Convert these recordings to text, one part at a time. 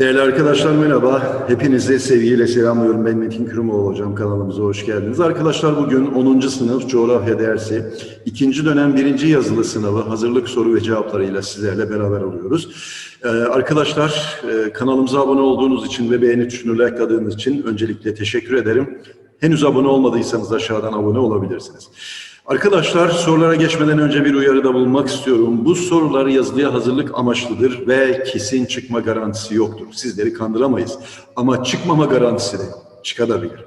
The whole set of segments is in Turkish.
Değerli arkadaşlar merhaba. Hepinizi sevgiyle selamlıyorum. Ben Metin Kırımoğlu hocam. Kanalımıza hoş geldiniz. Arkadaşlar bugün 10. sınıf coğrafya dersi, ikinci dönem birinci yazılı sınavı hazırlık soru ve cevaplarıyla sizlerle beraber oluyoruz. Ee, arkadaşlar e, kanalımıza abone olduğunuz için ve beğeni tuşunu likeladığınız için öncelikle teşekkür ederim. Henüz abone olmadıysanız aşağıdan abone olabilirsiniz. Arkadaşlar sorulara geçmeden önce bir uyarıda bulunmak istiyorum. Bu sorular yazılıya hazırlık amaçlıdır ve kesin çıkma garantisi yoktur. Sizleri kandıramayız. Ama çıkmama garantisi de çıkabilir.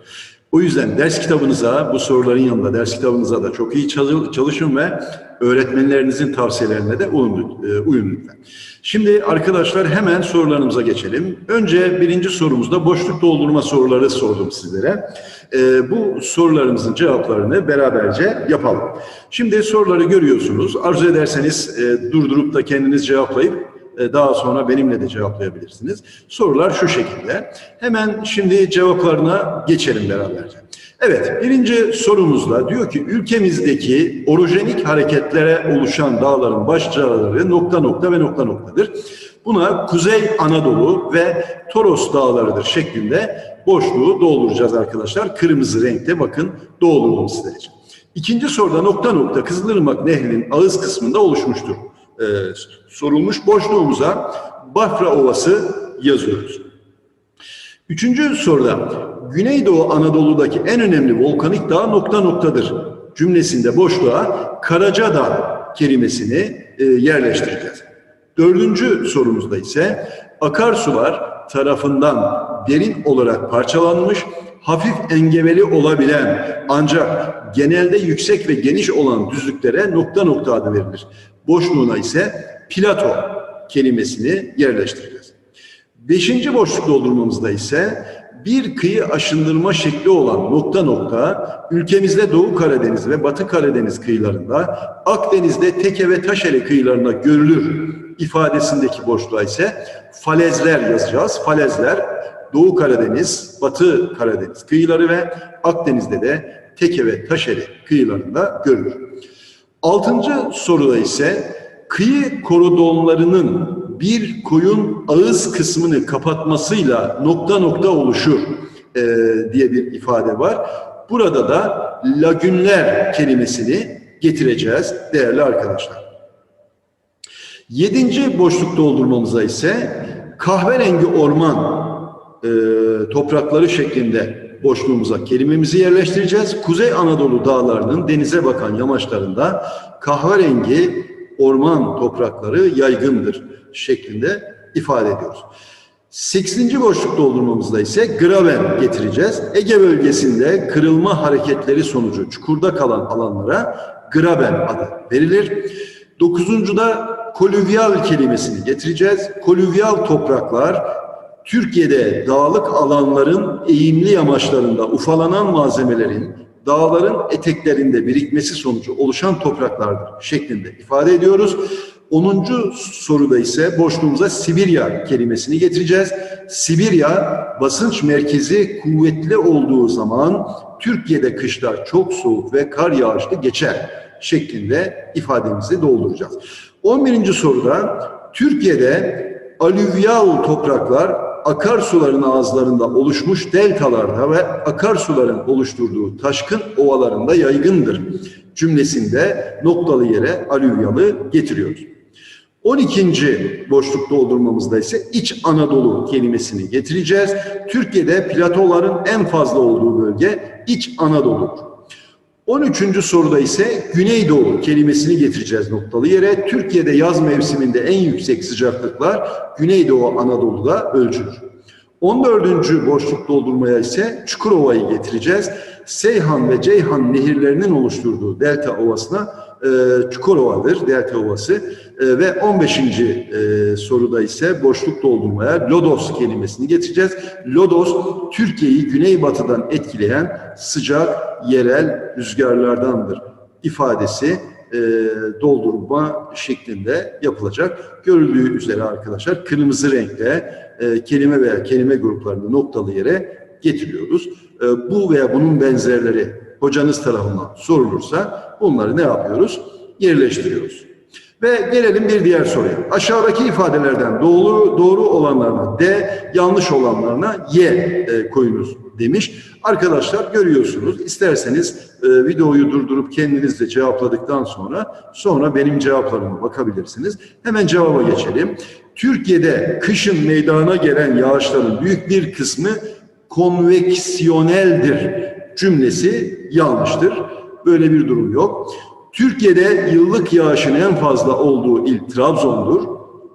O yüzden ders kitabınıza, bu soruların yanında ders kitabınıza da çok iyi çalışın ve öğretmenlerinizin tavsiyelerine de uyun, e, uyun lütfen. Şimdi arkadaşlar hemen sorularımıza geçelim. Önce birinci sorumuzda boşluk doldurma soruları sordum sizlere. Ee, bu sorularımızın cevaplarını beraberce yapalım. Şimdi soruları görüyorsunuz. Arzu ederseniz e, durdurup da kendiniz cevaplayıp e, daha sonra benimle de cevaplayabilirsiniz. Sorular şu şekilde. Hemen şimdi cevaplarına geçelim beraberce. Evet, birinci sorumuzda diyor ki ülkemizdeki orojenik hareketlere oluşan dağların başçaları nokta nokta ve nokta noktadır. Buna Kuzey Anadolu ve Toros dağlarıdır şeklinde boşluğu dolduracağız arkadaşlar. Kırmızı renkte bakın doldurdum sizler için. İkinci soruda nokta nokta Kızılırmak Nehri'nin ağız kısmında oluşmuştur. Ee, sorulmuş boşluğumuza Bafra Ovası yazıyoruz. Üçüncü soruda Güneydoğu Anadolu'daki en önemli volkanik dağ nokta noktadır cümlesinde boşluğa Karacadağ kelimesini e, yerleştireceğiz. Dördüncü sorumuzda ise akarsular tarafından derin olarak parçalanmış, hafif engebeli olabilen ancak genelde yüksek ve geniş olan düzlüklere nokta nokta adı verilir. Boşluğuna ise plato kelimesini yerleştireceğiz. Beşinci boşluk doldurmamızda ise bir kıyı aşındırma şekli olan nokta nokta ülkemizde Doğu Karadeniz ve Batı Karadeniz kıyılarında Akdeniz'de Teke ve Taşeli kıyılarına görülür ifadesindeki boşluğa ise falezler yazacağız. Falezler Doğu Karadeniz, Batı Karadeniz kıyıları ve Akdeniz'de de Teke ve Taşeli kıyılarında görülür. Altıncı soruda ise kıyı koridorlarının bir koyun ağız kısmını kapatmasıyla nokta nokta oluşur e, diye bir ifade var. Burada da lagünler kelimesini getireceğiz değerli arkadaşlar. Yedinci boşluk doldurmamıza ise kahverengi orman e, toprakları şeklinde boşluğumuza kelimemizi yerleştireceğiz. Kuzey Anadolu dağlarının denize bakan yamaçlarında kahverengi orman toprakları yaygındır şeklinde ifade ediyoruz. Sekizinci boşluk doldurmamızda ise graben getireceğiz. Ege bölgesinde kırılma hareketleri sonucu çukurda kalan alanlara graben adı verilir. Dokuzuncuda kolüvyal kelimesini getireceğiz. Kolüvyal topraklar Türkiye'de dağlık alanların eğimli yamaçlarında ufalanan malzemelerin dağların eteklerinde birikmesi sonucu oluşan topraklardır şeklinde ifade ediyoruz. 10. soruda ise boşluğumuza Sibirya kelimesini getireceğiz. Sibirya basınç merkezi kuvvetli olduğu zaman Türkiye'de kışlar çok soğuk ve kar yağışlı geçer şeklinde ifademizi dolduracağız. 11. soruda Türkiye'de alüvyal topraklar akarsuların ağızlarında oluşmuş deltalarda ve akarsuların oluşturduğu taşkın ovalarında yaygındır cümlesinde noktalı yere alüvyalı getiriyoruz. 12. boşluk doldurmamızda ise İç Anadolu kelimesini getireceğiz. Türkiye'de platoların en fazla olduğu bölge İç Anadolu'dur. 13. soruda ise Güneydoğu kelimesini getireceğiz noktalı yere. Türkiye'de yaz mevsiminde en yüksek sıcaklıklar Güneydoğu Anadolu'da ölçülür. 14. boşluk doldurmaya ise Çukurova'yı getireceğiz. Seyhan ve Ceyhan nehirlerinin oluşturduğu delta ovasına e, Çukurova'dır, delta ovası. E, ve 15. E, soruda ise boşluk doldurmaya Lodos kelimesini getireceğiz. Lodos, Türkiye'yi güneybatıdan etkileyen sıcak yerel rüzgarlardandır ifadesi e, doldurma şeklinde yapılacak. Görüldüğü üzere arkadaşlar kırmızı renkte e, kelime veya kelime gruplarını noktalı yere getiriyoruz. E, bu veya bunun benzerleri hocanız tarafından sorulursa bunları ne yapıyoruz? Yerleştiriyoruz. Ve gelelim bir diğer soruya. Aşağıdaki ifadelerden doğru doğru olanlarına D, yanlış olanlarına Y e, koyunuz demiş. Arkadaşlar görüyorsunuz. İsterseniz e, videoyu durdurup kendiniz de cevapladıktan sonra sonra benim cevaplarıma bakabilirsiniz. Hemen cevaba geçelim. Türkiye'de kışın meydana gelen yağışların büyük bir kısmı konveksiyoneldir cümlesi yanlıştır. Böyle bir durum yok. Türkiye'de yıllık yağışın en fazla olduğu il Trabzon'dur.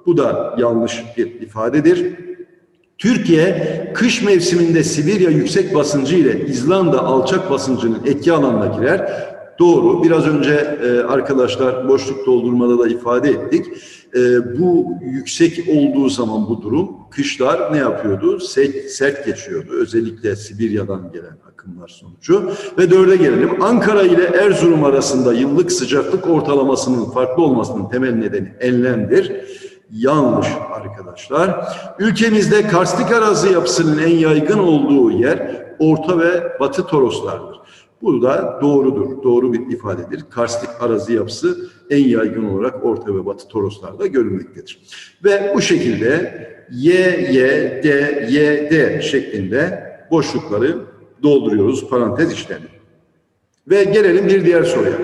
Bu da yanlış bir ifadedir. Türkiye kış mevsiminde Sibirya yüksek basıncı ile İzlanda alçak basıncının etki alanına girer. Doğru. Biraz önce e, arkadaşlar boşluk doldurmada da ifade ettik. E, bu yüksek olduğu zaman bu durum kışlar ne yapıyordu? Sert, sert geçiyordu. Özellikle Sibirya'dan gelen akımlar sonucu. Ve dörde gelelim. Ankara ile Erzurum arasında yıllık sıcaklık ortalamasının farklı olmasının temel nedeni enlemdir. Yanlış arkadaşlar. Ülkemizde karstik arazi yapısının en yaygın olduğu yer Orta ve Batı Toroslardır. Bu da doğrudur. Doğru bir ifadedir. Karstik arazi yapısı en yaygın olarak Orta ve Batı Toroslarda görülmektedir. Ve bu şekilde Y, Y, D, Y, D şeklinde boşlukları dolduruyoruz parantez işlemi. Ve gelelim bir diğer soruya.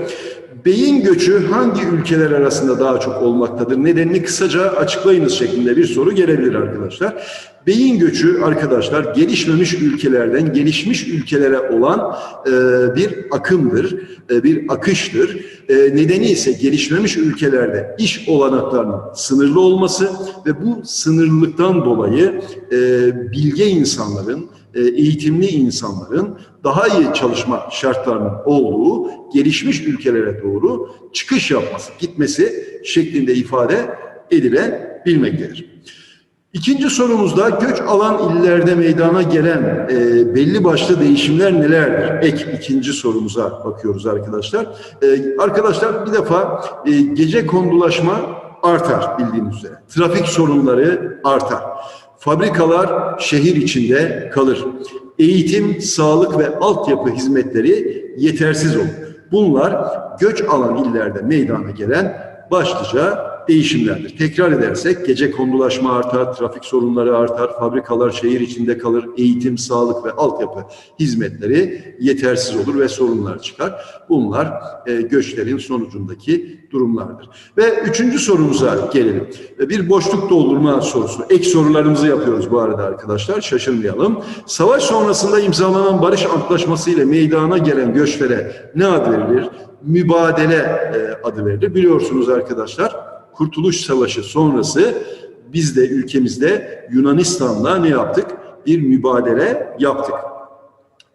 Beyin göçü hangi ülkeler arasında daha çok olmaktadır? Nedenini kısaca açıklayınız şeklinde bir soru gelebilir arkadaşlar. Beyin göçü arkadaşlar gelişmemiş ülkelerden gelişmiş ülkelere olan e, bir akımdır, e, bir akıştır. E, nedeni ise gelişmemiş ülkelerde iş olanaklarının sınırlı olması ve bu sınırlılıktan dolayı e, bilge insanların, eğitimli insanların daha iyi çalışma şartlarının olduğu gelişmiş ülkelere doğru çıkış yapması, gitmesi şeklinde ifade edilebilmektedir. İkinci sorumuzda göç alan illerde meydana gelen e, belli başlı değişimler nelerdir? Ek ikinci sorumuza bakıyoruz arkadaşlar. E, arkadaşlar bir defa e, gece kondulaşma artar bildiğiniz üzere. Trafik sorunları artar. Fabrikalar şehir içinde kalır. Eğitim, sağlık ve altyapı hizmetleri yetersiz olur. Bunlar göç alan illerde meydana gelen başlıca değişimlerdir. Tekrar edersek gece kondulaşma artar, trafik sorunları artar, fabrikalar şehir içinde kalır, eğitim, sağlık ve altyapı hizmetleri yetersiz olur ve sorunlar çıkar. Bunlar e, göçlerin sonucundaki durumlardır. Ve üçüncü sorumuza gelelim. E, Bir boşluk doldurma sorusu. Ek sorularımızı yapıyoruz bu arada arkadaşlar. Şaşırmayalım. Savaş sonrasında imzalanan barış antlaşması ile meydana gelen göçlere ne ad verilir? Mübadele e, adı verilir. Biliyorsunuz arkadaşlar Kurtuluş Savaşı sonrası biz de ülkemizde Yunanistan'la ne yaptık? Bir mübadele yaptık.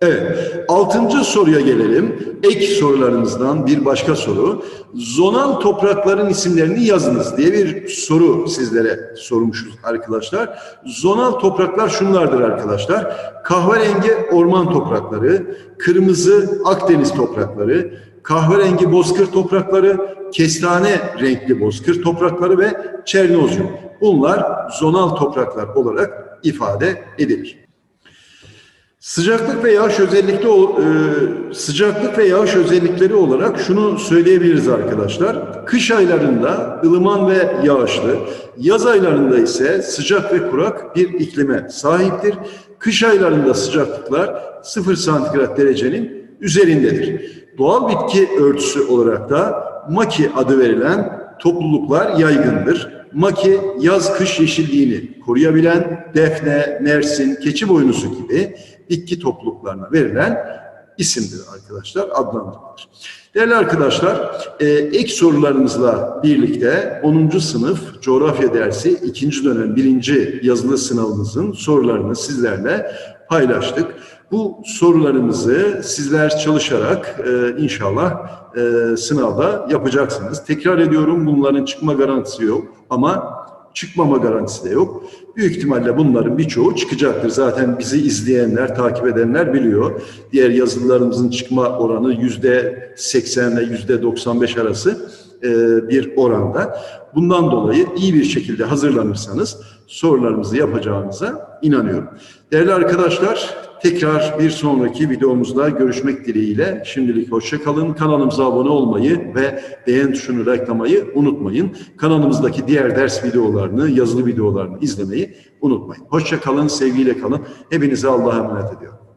Evet, altıncı soruya gelelim. Ek sorularımızdan bir başka soru. Zonal toprakların isimlerini yazınız diye bir soru sizlere sormuşuz arkadaşlar. Zonal topraklar şunlardır arkadaşlar. Kahverengi orman toprakları, kırmızı Akdeniz toprakları, kahverengi bozkır toprakları, kestane renkli bozkır toprakları ve çernozyum. Bunlar zonal topraklar olarak ifade edilir. Sıcaklık ve yağış özellikli e, sıcaklık ve yağış özellikleri olarak şunu söyleyebiliriz arkadaşlar. Kış aylarında ılıman ve yağışlı, yaz aylarında ise sıcak ve kurak bir iklime sahiptir. Kış aylarında sıcaklıklar 0 santigrat derecenin üzerindedir. Doğal bitki örtüsü olarak da maki adı verilen topluluklar yaygındır. Maki yaz-kış yeşilliğini koruyabilen defne, mersin, keçi boynuzu gibi bitki topluluklarına verilen isimdir arkadaşlar, adlandırılır. Değerli arkadaşlar, e, ek sorularımızla birlikte 10. sınıf coğrafya dersi 2. dönem 1. yazılı sınavımızın sorularını sizlerle paylaştık. Bu sorularımızı sizler çalışarak e, inşallah e, sınavda yapacaksınız. Tekrar ediyorum bunların çıkma garantisi yok ama çıkmama garantisi de yok. Büyük ihtimalle bunların birçoğu çıkacaktır. Zaten bizi izleyenler, takip edenler biliyor. Diğer yazılarımızın çıkma oranı yüzde 80 ile yüzde 95 arası e, bir oranda. Bundan dolayı iyi bir şekilde hazırlanırsanız sorularımızı yapacağınıza inanıyorum. Değerli arkadaşlar, tekrar bir sonraki videomuzda görüşmek dileğiyle. Şimdilik hoşça kalın. Kanalımıza abone olmayı ve beğen tuşunu reklamayı unutmayın. Kanalımızdaki diğer ders videolarını, yazılı videolarını izlemeyi unutmayın. Hoşça kalın, sevgiyle kalın. Hepinize Allah'a emanet ediyorum.